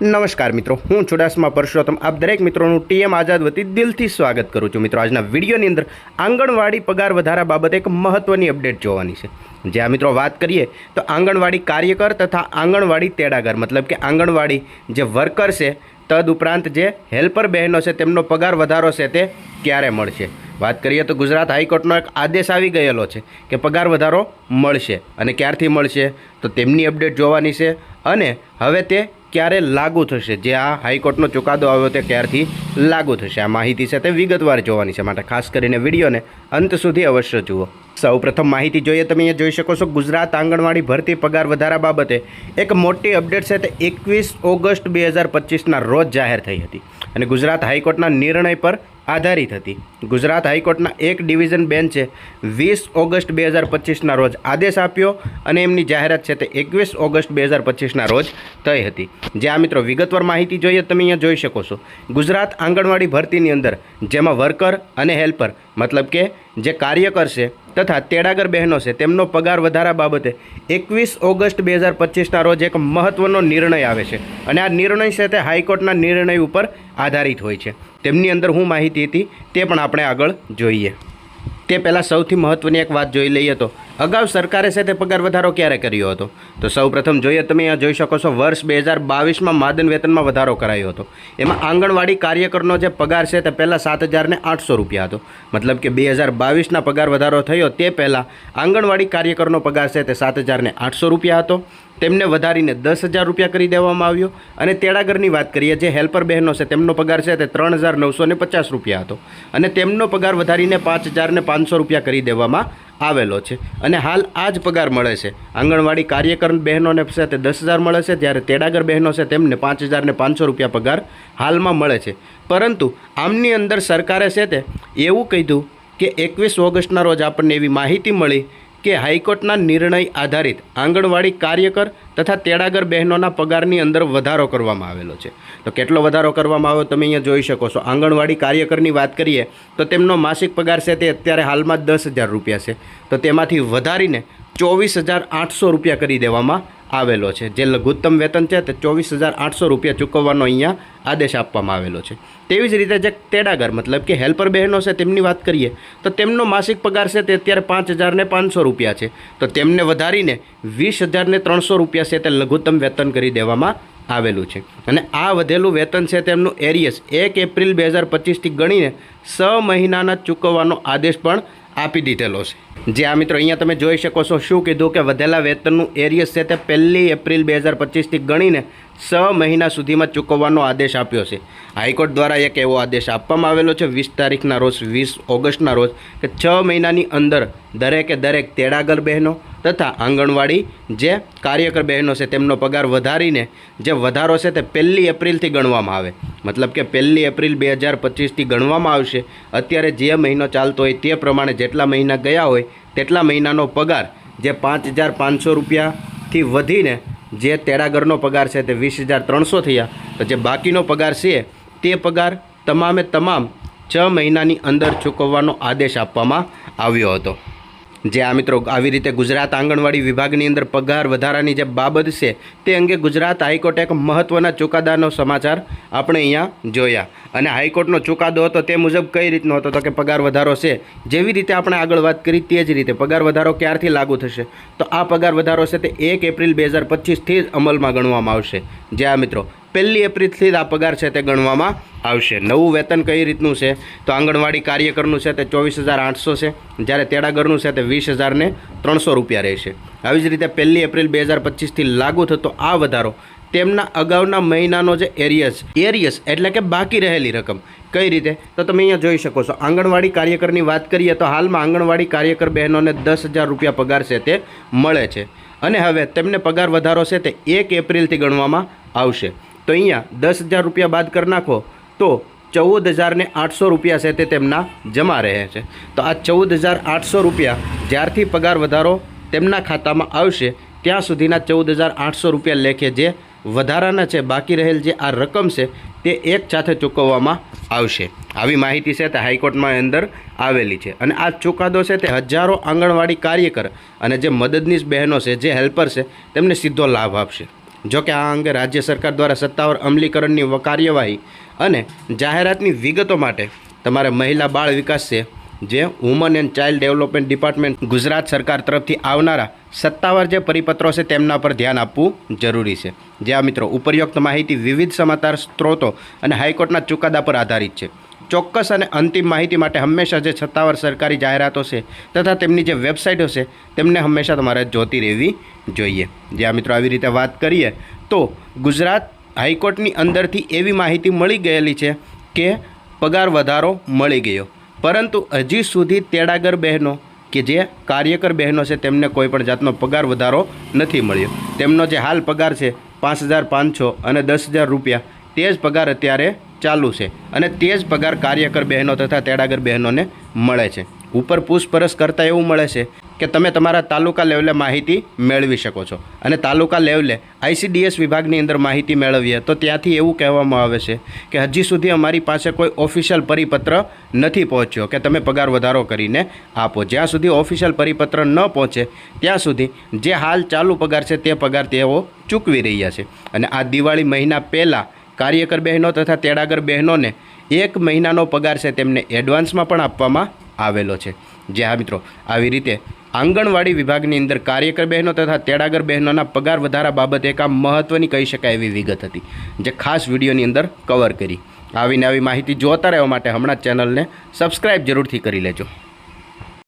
નમસ્કાર મિત્રો, હું ચુડાસમા પરસોત્તમ આપ દરેક મિત્રોનું ટીએમ આઝાદ વતી દિલથી સ્વાગત કરું છું. મિત્રો, આજના વિડીયોની અંદર આંગણવાડી પગાર વધારા બાબતે એક મહત્ત્વની અપડેટ જોવાની છે. જ્યાં મિત્રો વાત કરીએ, તો આંગણવાડી કાર્યકર તથા આંગણવાડી તેડાગર, મતલબ કે આંગણવાડી જે વર્કર છે, તદ ઉપરાંત જે હેલ્પર બહેનો છે, તેમનો પગાર વધારો છે તે ક્યારે મળશે? વાત કરીએ તો ગુજરાત હાઈકોર્ટનો એક આદેશ આવી ગયેલો છે કે પગાર વધારો મળશે. અને ક્યારથી મળશે? તો તેમની અપડેટ જોવાની છે. અને હવે તે ક્યારે લાગુ થશે? જે આ હાઈકોર્ટનો ચુકાદો આવ્યો તે ક્યારથી લાગુ થશે? આ માહિતી તે વિગતવાર જોવાની છે. માટે ખાસ કરીને વિડીયોને અંત સુધી અવશ્ય જુઓ. સૌપ્રથમ માહિતી જોઈએ તમે અહીંયા જોઈ શકો છો, ગુજરાત આંગણવાડી ભરતી પગાર વધારા બાબતે એક મોટી અપડેટ છે. તે એકવીસ ઓગસ્ટ બે હજાર પચીસના રોજ જાહેર થઈ હતી. અને ગુજરાત હાઈકોર્ટના નિર્ણય પર આધારિત હતી. ગુજરાત હાઈકોર્ટના એક ડિવિઝન બેન્ચે વીસ ઓગસ્ટ બે હજાર પચીસના રોજ આદેશ આપ્યો અને એમની જાહેરાત છે તે એકવીસ ઓગસ્ટ બે હજાર પચીસના રોજ થઈ હતી. જે આ મિત્રો વિગતવાર માહિતી જોઈએ તમે અહીંયા જોઈ શકો છો. ગુજરાત આંગણવાડી ભરતીની અંદર જેમાં વર્કર અને હેલ્પર, મતલબ કે જે કાર્યકર છે તથા તેડાગર બહેનો છે, તેમનો પગાર વધારા બાબતે એકવીસ ઓગસ્ટ બે હજાર પચીસના રોજ એક મહત્ત્વનો નિર્ણય આવે છે. અને આ નિર્ણય છે તે હાઈકોર્ટના નિર્ણય ઉપર આધારિત હોય છે. તેમની અંદર શું માહિતી હતી તે પણ આપણે આગળ જોઈએ. તે પહેલાં સૌથી મહત્ત્વની એક વાત જોઈ લઈએ તો અગાઉ સરકારે છે તે પગાર વધારો ક્યારે કર્યો હતો? તો સૌ પ્રથમ જોઈએ, તમે અહીંયા જોઈ શકો છો, વર્ષ બે હજાર બાવીસમાં માદન વેતનમાં વધારો કરાયો હતો. એમાં આંગણવાડી કાર્યકરનો જે પગાર છે તે પહેલાં સાત હજારને આઠસો રૂપિયા હતો. મતલબ કે બે હજાર બાવીસના પગાર વધારો થયો તે પહેલાં આંગણવાડી કાર્યકરનો પગાર છે તે સાત હજારને આઠસો રૂપિયા હતો. તેમને વધારીને દસ હજાર રૂપિયા કરી દેવામાં આવ્યો. અને તેડાગરની વાત કરીએ, જે હેલ્પર બહેનો છે તેમનો પગાર છે તે ત્રણ હજાર નવસો પચાસ રૂપિયા હતો. અને તેમનો પગાર વધારીને પાંચ હજારને પાંચસો રૂપિયા કરી દેવામાં આવેલો છે. અને હાલ આ જ પગાર મળે છે. આંગણવાડી કાર્યકર બહેનોને તે દસ હજાર મળે છે, જ્યારે તેડાગર બહેનો છે તેમને પાંચ હજારને પાંચસો રૂપિયા પગાર હાલમાં મળે છે. પરંતુ આમની અંદર સરકારે છે તે એવું કીધું કે એકવીસ ઓગસ્ટના રોજ આપણને એવી માહિતી મળી કે હાઈકોર્ટના નિર્ણય આધારિત આંગણવાડી કાર્યકર તથા તેડાગર બહેનોના પગારની અંદર વધારો કરવામાં આવેલો છે. તો કેટલો વધારો કરવામાં આવ્યો તમે અહીંયા જોઈ શકો છો. આંગણવાડી કાર્યકરની વાત કરીએ તો તેમનો માસિક પગાર છે તે અત્યારે હાલમાં દસ હજાર રૂપિયા છે. તો તેમાંથી વધારીને ચોવીસ હજાર આઠસો રૂપિયા કરી દેવામાં આવેલો છે. જે લઘુત્તમ વેતન છે તે ચોવીસ હજાર આઠસો રૂપિયા ચૂકવવાનો અહીંયા આદેશ આપવામાં આવેલો છે. તેવી જ રીતે જે તેડાગર, મતલબ કે હેલ્પર બહેનો છે તેમની વાત કરીએ, તો તેમનો માસિક પગાર છે તે અત્યારે પાંચ હજારને પાંચસો રૂપિયા છે. તો તેમને વધારીને વીસ હજારને ત્રણસો રૂપિયા છે તે લઘુત્તમ વેતન કરી દેવામાં આવેલું છે. અને આ વધેલું વેતન છે તેમનું એરિયસ એક એપ્રિલ બે હજાર પચીસથી ગણીને છ મહિનાના ચૂકવવાનો આદેશ પણ આપી દીધેલો છે. જે આ મિત્રો અહીંયા તમે જોઈ શકો છો, શું કીધું કે વધેલા વેતનનું એરિયસ છે તે પહેલી એપ્રિલ બે હજાર પચીસથી ગણીને છ મહિના સુધીમાં ચૂકવવાનો આદેશ આપ્યો છે. હાઈકોર્ટ દ્વારા એક એવો આદેશ આપવામાં આવેલો છે, વીસ તારીખના રોજ, વીસ ઓગસ્ટના રોજ, કે છ મહિનાની અંદર દરેકે દરેક તેડાગર બહેનો તથા આંગણવાડી જે કાર્યકર બહેનો છે તેમનો પગાર વધારીને જે વધારો છે તે પહેલી એપ્રિલથી ગણવામાં આવે. મતલબ કે પહેલી એપ્રિલ બે હજાર પચીસથી ગણવામાં આવશે. અત્યારે જે મહિનો ચાલતો હોય તે પ્રમાણે જેટલા મહિના ગયા હોય તેટલા મહિનાનો પગાર જે પાંચ હજાર પાંચસો રૂપિયાથી વધીને જે તેડાગરનો પગાર છે તે વીસ હજાર ત્રણસો થયા. તો જે બાકીનો પગાર છે તે પગાર તમામે તમામ છ મહિનાની અંદર ચૂકવવાનો આદેશ આપવામાં આવ્યો હતો. જે આ મિત્રો આવી રીતે ગુજરાત આંગણવાડી વિભાગની અંદર પગાર વધારાની જે બાબત છે, તે અંગે ગુજરાત હાઈકોર્ટે એક મહત્ત્વના ચુકાદાનો સમાચાર આપણે અહીંયા જોયા. અને હાઈકોર્ટનો ચુકાદો હતો તે મુજબ કઈ રીતનો હતો તો કે પગાર વધારો છે, જેવી રીતે આપણે આગળ વાત કરી તે જ રીતે પગાર વધારો ક્યારથી લાગુ થશે? તો આ પગાર વધારો છે તે એક એપ્રિલ બે હજાર પચીસથી જ અમલમાં ગણવામાં આવશે. જે આ મિત્રો, પહેલી એપ્રિલથી જ આ પગાર છે તે ગણવામાં આવશે. નવું વેતન કઈ રીતનું છે? તો આંગણવાડી કાર્યકરનું છે તે ચોવીસ હજાર આઠસો છે. જ્યારે તેડાગરનું છે તે વીસ હજારને ત્રણસો રૂપિયા રહેશે. આવી જ રીતે પહેલી એપ્રિલ બે હજાર પચીસથી લાગુ થતો આ વધારો તેમના અગાઉના મહિનાનો જે એરિયસ એરિયસ એટલે કે બાકી રહેલી રકમ, કઈ રીતે? તો તમે અહીંયા જોઈ શકો છો. આંગણવાડી કાર્યકરની વાત કરીએ તો હાલમાં આંગણવાડી કાર્યકર બહેનોને દસ હજાર રૂપિયા પગાર છે તે મળે છે. અને હવે તેમને પગાર વધારો છે તે એક એપ્રિલથી ગણવામાં આવશે. તો અહીંયા દસ હજાર રૂપિયા બાદ કરી નાખો. તો ચૌદ હજારને આઠસો રૂપિયા છે તે તેમના જમા રહે છે. તો આ ચૌદ હજાર આઠસો રૂપિયા જ્યારથી પગાર વધારો તેમના ખાતામાં આવશે, ત્યાં સુધીના ચૌદ હજાર આઠસો રૂપિયા લેખે જે વધારાના છે, બાકી રહેલ જે આ રકમ છે તે એક સાથે ચૂકવવામાં આવશે. આવી માહિતી છે તે હાઈકોર્ટમાં અંદર આવેલી છે. અને આ ચુકાદો છે તે હજારો આંગણવાડી કાર્યકર અને જે મદદનીશ બહેનો છે, જે હેલ્પર છે, તેમને સીધો લાભ આપશે. જો કે આ અંગે રાજ્ય સરકાર દ્વારા સત્તાવાર અમલીકરણની કાર્યવાહી અને જાહેરાતની વિગતો માટે તમારે મહિલા બાળ વિકાસ છે, જે woman and child development department Gujarat સરકાર તરફથી આવનારા સત્તાવાર જે પરિપત્રો છે તેમના પર ધ્યાન આપવું જરૂરી છે. જ્યાં મિત્રો ઉપરયુક્ત માહિતી વિવિધ સમાચાર સ્ત્રોતો અને હાઈકોર્ટના ચુકાદા પર આધારિત છે. ચોક્કસ અને અંતિમ માહિતી માટે હંમેશા જે સત્તાવાર સરકારી જાહેરાતો છે તથા તેમની જે વેબસાઇટો છે, તેમને હંમેશા તમારે જોતી રહેવી જોઈએ. જ્યાં મિત્રો, આવી રીતે વાત કરીએ તો ગુજરાત હાઈકોર્ટની અંદરથી એવી માહિતી મળી ગયેલી છે કે પગાર વધારો મળી ગયો. પરંતુ હજી સુધી તેડાગર બહેનો કે જે કાર્યકર બહેનો છે, તેમને કોઈપણ જાતનો પગાર વધારો નથી મળ્યો. તેમનો જે હાલ પગાર છે પાંચ હજાર પાંચસો અને દસ હજાર રૂપિયા, તે જ પગાર અત્યારે ચાલુ છે અને તે જ પગાર કાર્યકર બહેનો તથા તેડાગર બહેનોને મળે છે. ઉપર પૂછપરછ કરતાં એવું મળે છે કે તમે તમારા તાલુકા લેવલે માહિતી મેળવી શકો છો અને તાલુકા લેવલે આઈસીડીએસ વિભાગની અંદર માહિતી મેળવીએ તો ત્યાંથી એવું કહેવામાં આવે છે કે હજી સુધી અમારી પાસે કોઈ ઓફિશિયલ પરિપત્ર નથી પહોંચ્યો કે તમે પગાર વધારો કરીને આપો. જ્યાં સુધી ઓફિશિયલ પરિપત્ર ન પહોંચે ત્યાં સુધી જે હાલ ચાલુ પગાર છે તે પગાર તેઓ ચૂકવી રહ્યા છે. અને આ દિવાળી મહિના પહેલાં કાર્યકર બહેનો તથા તેડાગર બહેનોને એક મહિનાનો પગાર છે તેમને એડવાન્સમાં પણ આપવામાં આવેલો છે. જે હા મિત્રો, આવી રીતે આંગણવાડી વિભાગની અંદર કાર્યકર બહેનો તથા તેડાગર બહેનોના પગાર વધારા બાબતે એક આ મહત્ત્વની કહી શકાય એવી વિગત હતી, જે ખાસ વિડીયોની અંદર કવર કરી. આવીને આવી માહિતી જોતા રહેવા માટે હમણાં ચેનલને સબસ્ક્રાઈબ જરૂરથી કરી લેજો.